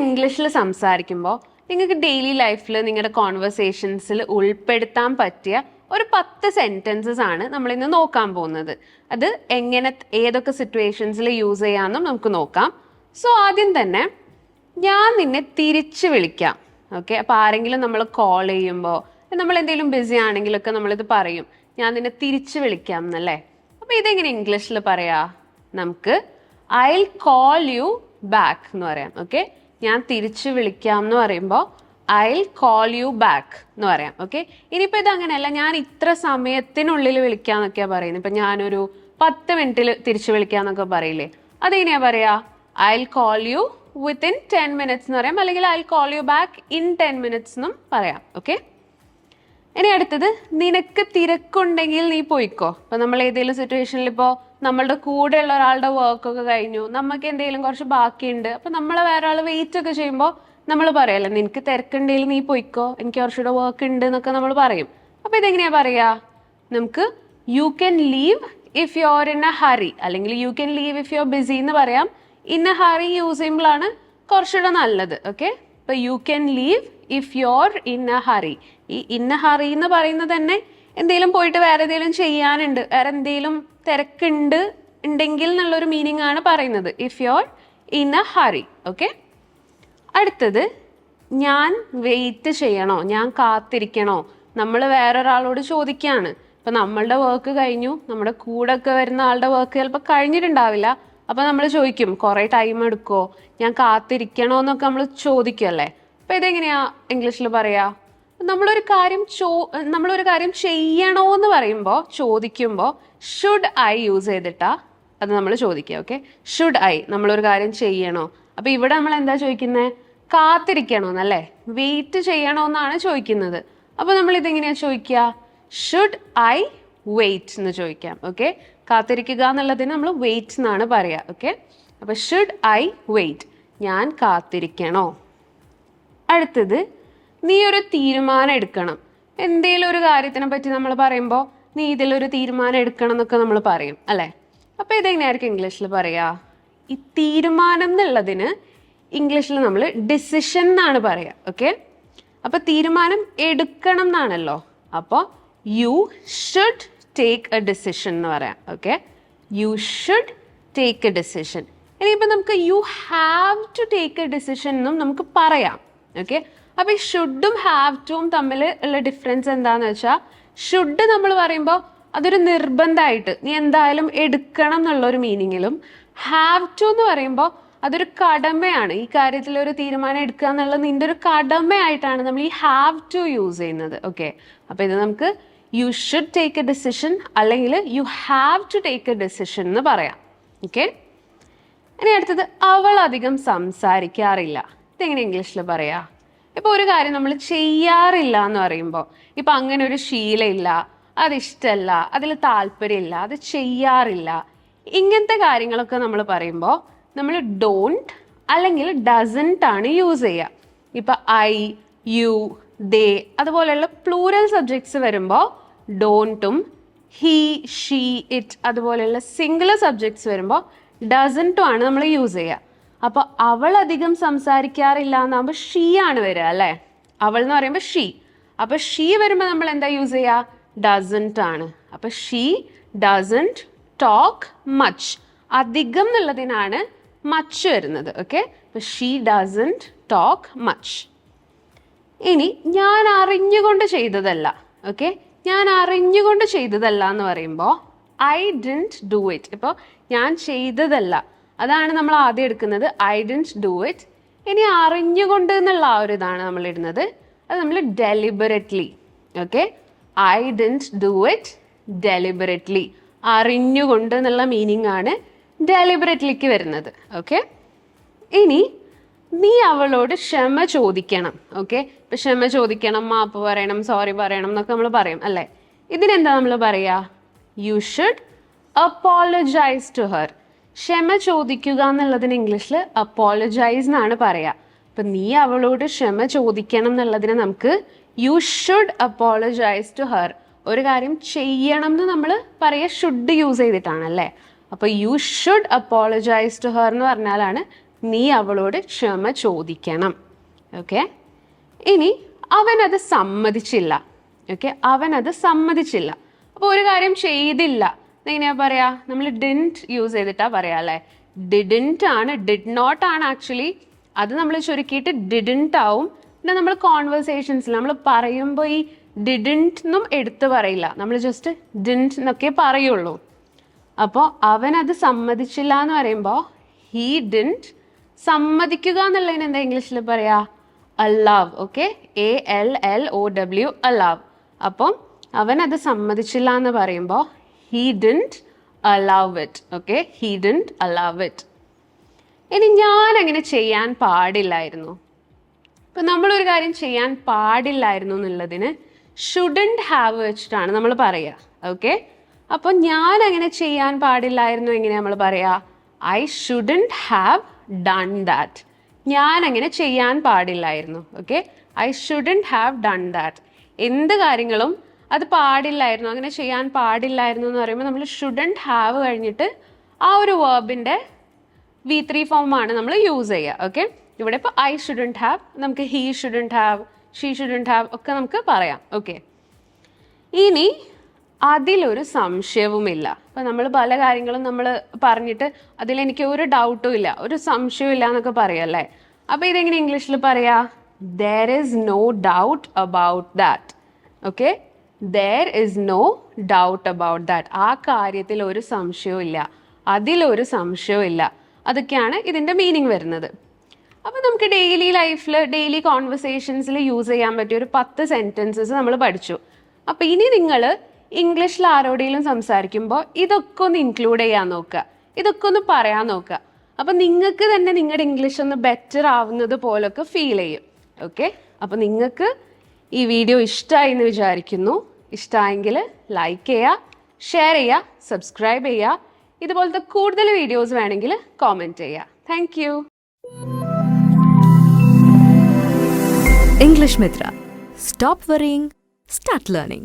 ഇംഗ്ലീഷിൽ സംസാരിക്കുമ്പോൾ നിങ്ങൾക്ക് ഡെയിലി ലൈഫിൽ നിങ്ങളുടെ കോൺവെർസേഷൻസിൽ ഉൾപ്പെടുത്താൻ പറ്റിയ ഒരു പത്ത് സെന്റൻസസ് ആണ് നമ്മളിന്ന് നോക്കാൻ പോകുന്നത്. അത് എങ്ങനെ ഏതൊക്കെ സിറ്റുവേഷൻസിൽ യൂസ് ചെയ്യാമെന്നും നമുക്ക് നോക്കാം. സോ ആദ്യം തന്നെ ഞാൻ നിന്നെ തിരിച്ച് വിളിക്കാം. ഓക്കെ അപ്പോൾ ആരെങ്കിലും നമ്മൾ കോൾ ചെയ്യുമ്പോൾ നമ്മൾ എന്തെങ്കിലും ബിസി ആണെങ്കിലൊക്കെ നമ്മളിത് പറയും. ഞാൻ നിന്നെ തിരിച്ച് വിളിക്കാം എന്നല്ലേ? അപ്പോൾ ഇതെങ്ങനെ ഇംഗ്ലീഷിൽ പറയാ? നമുക്ക് ഐ കോൾ യു ബാക്ക് എന്ന് പറയാം. ഓക്കെ ഞാൻ തിരിച്ച് വിളിക്കാം എന്ന് പറയുമ്പോൾ ഐ കോൾ യു ബാക്ക് എന്ന് പറയാം. ഓക്കെ ഇനിയിപ്പോൾ ഇത് അങ്ങനെയല്ല. ഞാൻ ഇത്ര സമയത്തിനുള്ളിൽ വിളിക്കാം എന്നൊക്കെയാണ് പറയുന്നത്. ഇപ്പം ഞാനൊരു പത്ത് മിനിറ്റിൽ തിരിച്ച് വിളിക്കാന്നൊക്കെ പറയില്ലേ? അതെങ്ങനെയാ പറയാ? I call you within ten minutes എന്ന് പറയാം. അല്ലെങ്കിൽ I call you back in ten minutes എന്നും പറയാം. ഓക്കെ ഇനി അടുത്തത് നിനക്ക് തിരക്കുണ്ടെങ്കിൽ നീ പോയിക്കോ. ഇപ്പൊ നമ്മൾ ഏതെങ്കിലും സിറ്റുവേഷനിൽ ഇപ്പോൾ നമ്മളുടെ കൂടെയുള്ള ഒരാളുടെ വർക്കൊക്കെ കഴിഞ്ഞു. നമുക്ക് എന്തെങ്കിലും കുറച്ച് ബാക്കിയുണ്ട്. അപ്പൊ നമ്മളെ വേറെ ആൾ വെയിറ്റ് ഒക്കെ ചെയ്യുമ്പോൾ നമ്മൾ പറയല്ലേ നിനക്ക് തിരക്കുണ്ടെങ്കിൽ നീ പോയിക്കോ. എനിക്ക് കുറച്ചുകൂടെ വർക്ക് ഉണ്ട് എന്നൊക്കെ നമ്മൾ പറയും. അപ്പൊ ഇതെങ്ങനെയാ പറയാ? നമുക്ക് you can leave if you are in a hurry അല്ലെങ്കിൽ you can leave if you are busy എന്ന് പറയാം. ഇൻ എ ഹറി യൂസ് ചെയ്യുമ്പോഴാണ് കുറച്ചുകൂടെ നല്ലത്. ഓക്കെ ഇപ്പൊ you can leave if you are in a hurry ഈ ഇൻ ഹറി എന്ന് പറയുന്നത് തന്നെ എന്തെങ്കിലും പോയിട്ട് വേറെ എന്തെങ്കിലും ചെയ്യാനുണ്ട്. വേറെ എന്തെങ്കിലും തിരക്കുണ്ട് ഉണ്ടെങ്കിൽ എന്നുള്ളൊരു മീനിങ് ആണ് പറയുന്നത്. If you are in a hurry okay അടുത്തത് ഞാൻ വെയിറ്റ് ചെയ്യണോ? ഞാൻ കാത്തിരിക്കണോ? നമ്മൾ വേറൊരാളോട് ചോദിക്കുകയാണ്. ഇപ്പം നമ്മളുടെ വർക്ക് കഴിഞ്ഞു. നമ്മുടെ കൂടെ ഒക്കെ വരുന്ന ആളുടെ വർക്ക് ചിലപ്പോൾ കഴിഞ്ഞിട്ടുണ്ടാവില്ല. അപ്പം നമ്മൾ ചോദിക്കും കുറേ ടൈം എടുക്കുമോ ഞാൻ കാത്തിരിക്കണോ? എന്നൊക്കെ നമ്മൾ ചോദിക്കുമല്ലേ അപ്പം ഇതെങ്ങനെയാ ഇംഗ്ലീഷിൽ പറയാ? നമ്മളൊരു കാര്യം ചോ നമ്മളൊരു കാര്യം ചെയ്യണോ എന്ന് പറയുമ്പോൾ ചോദിക്കുമ്പോൾ ഷുഡ് ഐ യൂസ് ചെയ്തിട്ടാ? അത് നമ്മൾ ചോദിക്കുക ഓക്കെ ഷുഡ് ഐ നമ്മളൊരു കാര്യം ചെയ്യണോ? അപ്പോൾ ഇവിടെ നമ്മൾ എന്താ ചോദിക്കുന്നത് കാത്തിരിക്കണോ എന്നല്ലേ വെയിറ്റ് ചെയ്യണോ എന്നാണ് ചോദിക്കുന്നത്. അപ്പോൾ നമ്മൾ ഇതെങ്ങനെയാണ് ചോദിക്കുക? ഷുഡ് ഐ വെയിറ്റ് എന്ന് ചോദിക്കാം ഓക്കെ കാത്തിരിക്കുക എന്നുള്ളതിന് നമ്മൾ വെയിറ്റ് എന്നാണ് പറയുക ഓക്കെ അപ്പോൾ ഷുഡ് ഐ വെയിറ്റ് ഞാൻ കാത്തിരിക്കണോ? അടുത്തത് നീ ഒരു തീരുമാനം എടുക്കണം. എന്തെങ്കിലും ഒരു കാര്യത്തിനെ പറ്റി നമ്മൾ പറയുമ്പോൾ നീ ഇതിലൊരു തീരുമാനം എടുക്കണം എന്നൊക്കെ നമ്മൾ പറയും അല്ലേ? അപ്പോൾ ഇതെങ്ങനെയായിരിക്കും ഇംഗ്ലീഷിൽ പറയാ? ഈ തീരുമാനം എന്നുള്ളതിന് ഇംഗ്ലീഷിൽ നമ്മൾ ഡിസിഷൻ എന്നാണ് പറയുക ഓക്കെ അപ്പോൾ തീരുമാനം എടുക്കണം എന്നാണല്ലോ. അപ്പോൾ you should take a decision എന്ന് പറയാം okay you should take a decision ഇനിയിപ്പോൾ നമുക്ക് you have to take a decision എന്നും നമുക്ക് പറയാം. ഓക്കെ അപ്പോൾ ഈ ഷുഡും ഹാവ് ടുവും തമ്മിൽ ഉള്ള ഡിഫറൻസ് എന്താന്ന് വെച്ചാൽ ഷുഡ് നമ്മൾ പറയുമ്പോൾ അതൊരു നിർബന്ധമായിട്ട് നീ എന്തായാലും എടുക്കണം എന്നുള്ള ഒരു മീനിങ്ങിലും ഹാവ് ടു എന്ന് പറയുമ്പോൾ അതൊരു കടമയാണ്. ഈ കാര്യത്തിൽ ഒരു തീരുമാനം എടുക്കുക എന്നുള്ളത് നിന്റെ ഒരു കടമയായിട്ടാണ് നമ്മൾ ഈ ഹാവ് ടു യൂസ് ചെയ്യുന്നത്. ഓക്കെ അപ്പോൾ ഇത് നമുക്ക് you should take a decision അല്ലെങ്കിൽ you have to take a decision എന്ന് പറയാം. ഓക്കെ ഇനി അടുത്തത് അവൾ അധികം സംസാരിക്കാറില്ല. ഇതെങ്ങനെ ഇംഗ്ലീഷിൽ പറയാ? ഇപ്പോൾ ഒരു കാര്യം നമ്മൾ ചെയ്യാറില്ല എന്ന് പറയുമ്പോൾ ഇപ്പം അങ്ങനെ ഒരു ശീലമില്ല അതിഷ്ടമല്ല അതിൽ താല്പര്യമില്ല അത് ചെയ്യാറില്ല ഇങ്ങനത്തെ കാര്യങ്ങളൊക്കെ നമ്മൾ പറയുമ്പോൾ നമ്മൾ ഡോണ്ട് അല്ലെങ്കിൽ ഡസന്റ് ആണ് യൂസ് ചെയ്യുക ഇപ്പം ഐ യു ദേ അതുപോലെയുള്ള പ്ലൂരൽ സബ്ജക്ട്സ് വരുമ്പോൾ ഡോണ്ടും ഹി ഷീ ഇറ്റ് അതുപോലെയുള്ള സിംഗുലർ സബ്ജക്ട്സ് വരുമ്പോൾ ഡസന്റും ആണ് നമ്മൾ യൂസ് ചെയ്യുക അപ്പോൾ അവൾ അധികം സംസാരിക്കാറില്ല എന്നാകുമ്പോൾ ഷീ ആണ് വരിക അല്ലേ? അവൾ എന്ന് പറയുമ്പോൾ ഷീ അപ്പോൾ ഷീ വരുമ്പോൾ നമ്മൾ എന്താ യൂസ് ചെയ്യുക ഡസന്റ് ആണ്. അപ്പോൾ ഷീ ഡസന്റ് ടോക്ക് മച്ച് അധികം എന്നുള്ളതിനാണ് മച്ച് വരുന്നത് ഓക്കെ അപ്പോൾ ഷീ ഡസന്റ് ടോക്ക് മച്ച് ഇനി ഞാൻ അറിഞ്ഞുകൊണ്ട് ചെയ്തതല്ല ഓക്കെ ഞാൻ അറിഞ്ഞുകൊണ്ട് ചെയ്തതല്ല എന്ന് പറയുമ്പോൾ ഐ ഡിന്റ് ഡു ഇറ്റ് ഇപ്പോൾ ഞാൻ ചെയ്തതല്ല. അതാണ് നമ്മൾ ആദ്യം എടുക്കുന്നത് ഐ ഡന്റ് ഡു ഇറ്റ് ഇനി അറിഞ്ഞുകൊണ്ട് എന്നുള്ള ആ ഒരു ഇതാണ് നമ്മൾ ഇടുന്നത്. അത് നമ്മൾ deliberately okay I don't do it deliberately അറിഞ്ഞുകൊണ്ട് എന്നുള്ള മീനിങ് ആണ് ഡെലിബറേറ്റ്ലിക്ക് വരുന്നത് ഓക്കെ ഇനി നീ അവളോട് ക്ഷമ ചോദിക്കണം ഓക്കെ ഇപ്പൊ ക്ഷമ ചോദിക്കണം മാപ്പ് പറയണം സോറി പറയണം എന്നൊക്കെ നമ്മൾ പറയും അല്ലേ? ഇതിനെന്താ നമ്മൾ പറയാ? You should apologise to her ക്ഷമ ചോദിക്കുക എന്നുള്ളതിന് ഇംഗ്ലീഷിൽ അപ്പോളജൈസ് എന്നാണ് പറയുക അപ്പൊ നീ അവളോട് ക്ഷമ ചോദിക്കണം എന്നുള്ളതിന് നമുക്ക് you should apologise to her ഒരു കാര്യം ചെയ്യണം എന്ന് നമ്മൾ പറയുക ഷുഡ് യൂസ് ചെയ്തിട്ടാണല്ലേ അപ്പോൾ you should apologise to her എന്ന് പറഞ്ഞാലാണ് നീ അവളോട് ക്ഷമ ചോദിക്കണം. ഓക്കെ ഇനി അവനത് സമ്മതിച്ചില്ല. ഓക്കെ അവനത് സമ്മതിച്ചില്ല. അപ്പോൾ ഒരു കാര്യം ചെയ്തില്ല. എങ്ങനെയാ പറയാ? നമ്മൾ ഡിന്റ് യൂസ് ചെയ്തിട്ടാ പറയാ അല്ലേ? ഡിഡിന്റ് ആണ് ഡിഡ് നോട്ട് ആണ് ആക്ച്വലി അത് നമ്മൾ ചുരുക്കിയിട്ട് ഡിഡിന്റ് ആവും. പിന്നെ നമ്മൾ കോൺവെർസേഷൻസിൽ നമ്മൾ പറയുമ്പോൾ ഈ ഡിഡിന്റ് എന്നും എടുത്ത് പറയില്ല. നമ്മൾ ജസ്റ്റ് ഡിന്റ് എന്നൊക്കെ പറയുള്ളൂ. അപ്പോൾ അവൻ അത് സമ്മതിച്ചില്ല എന്ന് പറയുമ്പോൾ ഹീ ഡിന്റ് സമ്മതിക്കുക എന്നുള്ളതിന് എന്താ ഇംഗ്ലീഷിൽ പറയാ? Allow okay A L L O W allow അപ്പം അവൻ അത് സമ്മതിച്ചില്ല എന്ന് പറയുമ്പോൾ he didn't allow it okay he didn't allow it ഇനി ഞാൻ അങ്ങനെ ചെയ്യാൻ പാടില്ലായിരുന്നു. ഇപ്പം നമ്മളൊരു കാര്യം ചെയ്യാൻ പാടില്ലായിരുന്നു എന്നുള്ളതിന് ഷുഡന്റ് ഹാവ് വെച്ചിട്ടാണ് നമ്മൾ പറയുക ഓക്കെ അപ്പോൾ ഞാൻ അങ്ങനെ ചെയ്യാൻ പാടില്ലായിരുന്നു എങ്ങനെ നമ്മൾ പറയുക I shouldn't have done that ഞാൻ അങ്ങനെ ചെയ്യാൻ പാടില്ലായിരുന്നു okay I shouldn't have done that എന്ത് കാര്യങ്ങളും അത് പാടില്ലായിരുന്നു. അങ്ങനെ ചെയ്യാൻ പാടില്ലായിരുന്നു എന്ന് പറയുമ്പോൾ നമ്മൾ ഷുഡന്റ് ഹാവ് കഴിഞ്ഞിട്ട് ആ ഒരു വേർബിന്റെ വി ത്രീ ഫോമാണ് നമ്മൾ യൂസ് ചെയ്യുക ഓക്കെ ഇവിടെ ഇപ്പോൾ ഐ ഷുഡന്റ് ഹാവ് നമുക്ക് he shouldn't have she shouldn't have ഒക്കെ നമുക്ക് പറയാം. ഓക്കെ ഇനി അതിലൊരു സംശയവുമില്ല. അപ്പോൾ നമ്മൾ പല കാര്യങ്ങളും നമ്മൾ പറഞ്ഞിട്ട് അതിലെനിക്ക് ഒരു ഡൗട്ടും ഇല്ല. ഒരു സംശയവും ഇല്ല എന്നൊക്കെ പറയല്ലേ അപ്പോൾ ഇതെങ്ങനെ ഇംഗ്ലീഷിൽ പറയാ? There is no doubt about that okay there is no doubt about that ആ കാര്യത്തിൽ ഒരു സംശയവും ഇല്ല. അതിലൊരു സംശയവും ഇല്ല. അതൊക്കെയാണ് ഇതിന്റെ മീനിങ് വരുന്നത്. അപ്പോൾ നമുക്ക് ഡെയിലി ലൈഫിൽ ഡെയിലി കോൺവെർസേഷൻസിൽ യൂസ് ചെയ്യാൻ പറ്റിയ ഒരു പത്ത് സെന്റൻസസ് നമ്മൾ പഠിച്ചു. അപ്പോൾ ഇനി നിങ്ങൾ ഇംഗ്ലീഷിൽ ആരോടെങ്കിലും സംസാരിക്കുമ്പോൾ ഇതൊക്കെ ഒന്ന് ഇൻക്ലൂഡ് ചെയ്യാൻ നോക്കുക. ഇതൊക്കെ ഒന്ന് പറയാൻ നോക്കുക. അപ്പോൾ നിങ്ങൾക്ക് തന്നെ നിങ്ങളുടെ ഇംഗ്ലീഷ് ഒന്ന് ബെറ്റർ ആവുന്നത് പോലൊക്കെ ഫീൽ ചെയ്യും. ഓക്കെ അപ്പോൾ നിങ്ങൾക്ക് ഈ വീഡിയോ ഇഷ്ടമായി എന്ന് വിചാരിക്കുന്നു. ഇഷ്ടമായെങ്കിൽ ലൈക്ക് ചെയ്യുക ഷെയർ ചെയ്യുക സബ്സ്ക്രൈബ് ചെയ്യുക ഇതുപോലത്തെ കൂടുതൽ വീഡിയോസ് വേണമെങ്കിൽ കോമെന്റ് ചെയ്യുക thank you English Mitra stop worrying start learning.